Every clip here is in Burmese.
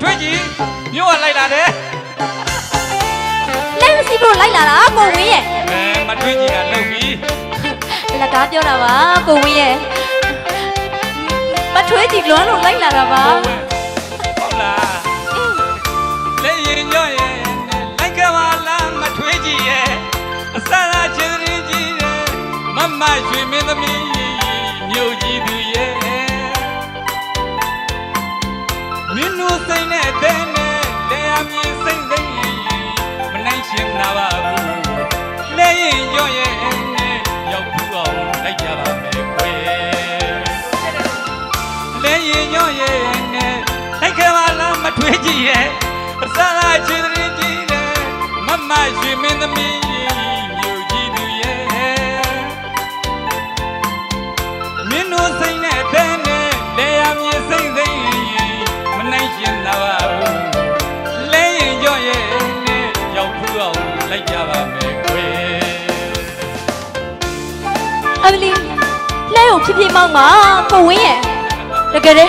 ထွေးကြီးမြို့ကလိုက်လာတယ်လက်စီဖို့လိုက်လာတာကိုဝင်းရဲ့အဲမထွေးကြီးကလှုပ်ပြီလက်ကားပြောတာပါကိုဝင်းရဲ့မထွေးကြည့်လွမ်းလို့လိုက်လာတာပါဟုတ်လားလက်ရင်ညော့ရဲ့လိုက်ကပါလားမထွေးကြီးရဲ့အစသာချင်းရင်ကြီးရဲ့မမရွှေမင်းသမီးမြို့ လိုက်ကြပါမယ်ခွေလဲရင်ညော့ရဲ့နဲ့လိုက်ခဲ့ပါလားမထွေးကြည့်ရဲ့အစလာချင်တဲ့ကြည့်တယ်မမရွှေမင်းသမီးမြို့ လဲကိုဖြည်းဖြည်းမောင်းပါကိုဝင်းရဲ့တကယ်လေ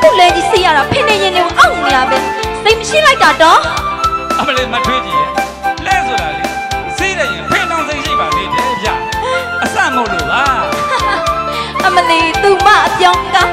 ခုလဲကြီးစီးရတာဖင်းနေရင်လည်းအောက်နေရပဲစိတ်မရှိလိုက်တာတော့အမလေးမထွေးကြည့်ရဲ့လဲဆိုတာလေစေးတယ်ရင်ဖိနောင်စိတ်ရှိပါလေတဲ့ဗျအစမို့လို့ပါအမလီသူမအပြောင်းကော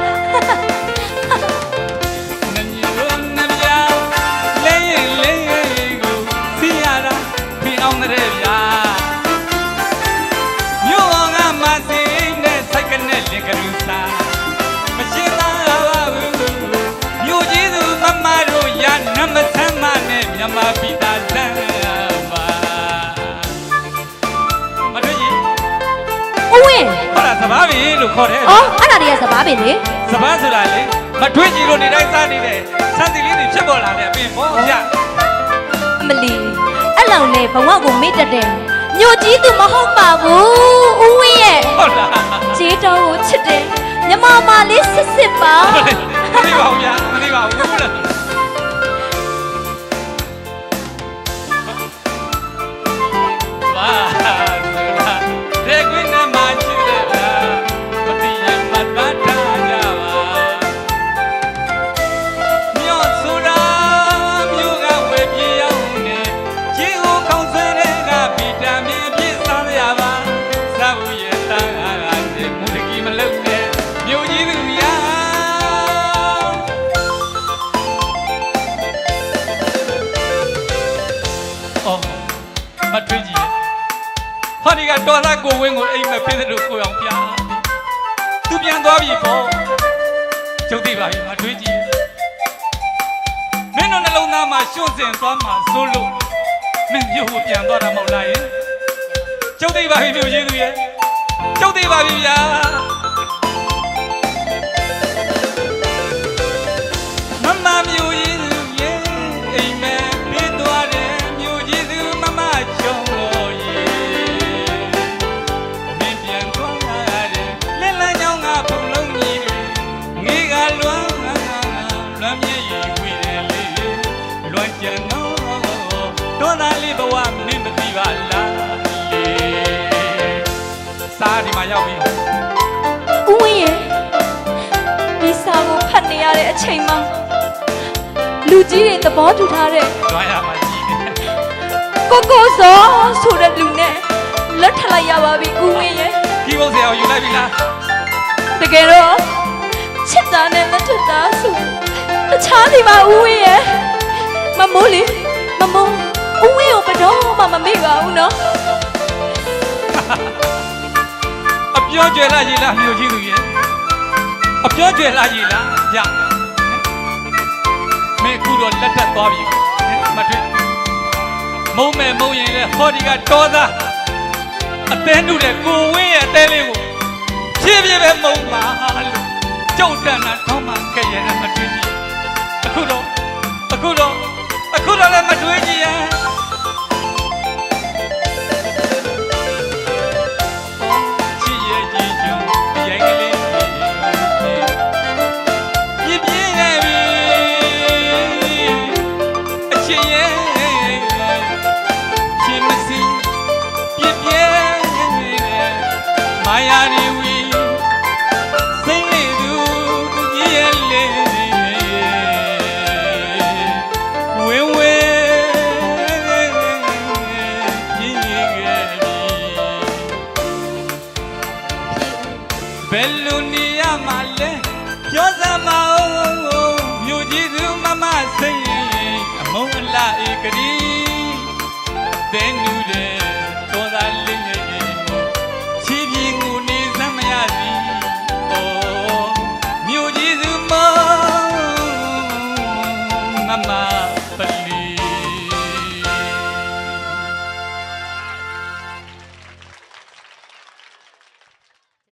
ဘာပြီလို့ခေါ်တယ်အော်အဲ့ဒါတွေကစပါးပင်လေစပန်းဆိုတာလေမထွေးကြည့်လို့နေတိုင်းစားနေတဲ့စံတီလေးတွေဖြစ်ပေါ်လာတဲ့အပြင်ပေါ့ဗျအမလီအဲ့လောင်လေဘဝကိုမေ့တတ်တယ်မြို့ကြီးသူမဟုတ်ပါဘူးဦးဝင်းရဲ့ဟုတ်လားခြေတော်ကိုချစ်တယ်မြမမလေးစစ်စစ်ပါမသိပါဘူးဗျာ ဟောဒီကတော်သားကိုဝင်းကိုအိမ်မက်ပေးတယ်လို့ကိုအောင်ပြသူပြန်သွားပြီပေါ့ကျုပ်သိပါပြီမထွေးကြီးမင်းတို့နှလုံးသားမှာရှွန့်စင်သွားမှာစိုးလို့မင်းမြို့ကိုပြန်သွားတာမဟုတ်လားယင်ကျုပ်သိပါပြီမြို့ကြီးသူရဲ့ကျုပ်သိပါပြီဗျာ လွမ်းကြံတော့တော့သားလေးဘဝမင်းမသိပါလားလေစားဒီမှာရောက်ပြီဦးဝင်းရဲ့ဒီစာကိုဖတ်နေရတဲ့အချိန်မှာလူကြီးတွေသဘောတူထားတဲ့လွမ်းရမှာကြီးတယ်ကိုကိုစောဆိုတဲ့လူနဲ့လက်ထပ်လိုက်ရပါပြီဦးဝင်းရဲ့ဒီဘုတ်ဆရာကိုယူလိုက်ပြီလားတကယ်တော့ချစ်တာနဲ့လက်ထပ်တာဆိုတခြားစီမှာဦးဝင်းရဲ့ မမိုးလေမမိုးဦးဝင်းကိုဘယ်တော့မှမမေ့ပါဘူးနော်အပြောကျွယ်လာကြီးလားမြို့ကြီးသူရဲ့အပြောကျွယ်လာကြီးလားညမင်းအခုတော့လက်ထပ်သွားပြီမတွေ့မုံမဲ့မုံရင်လေဟောဒီကတောသားအသေးနုတဲ့ကိုဝင်းရဲ့အသေးလေးကိုဖြည်းဖြည်းပဲမုံပါလို့ကြောက်တန်တာ ယ်လိုနေရမှာလဲပြောစမ်းမအောင်မြို့ကြီးသူမမစိတ်အမုန်းအလားဧကရီသဲနူတယ်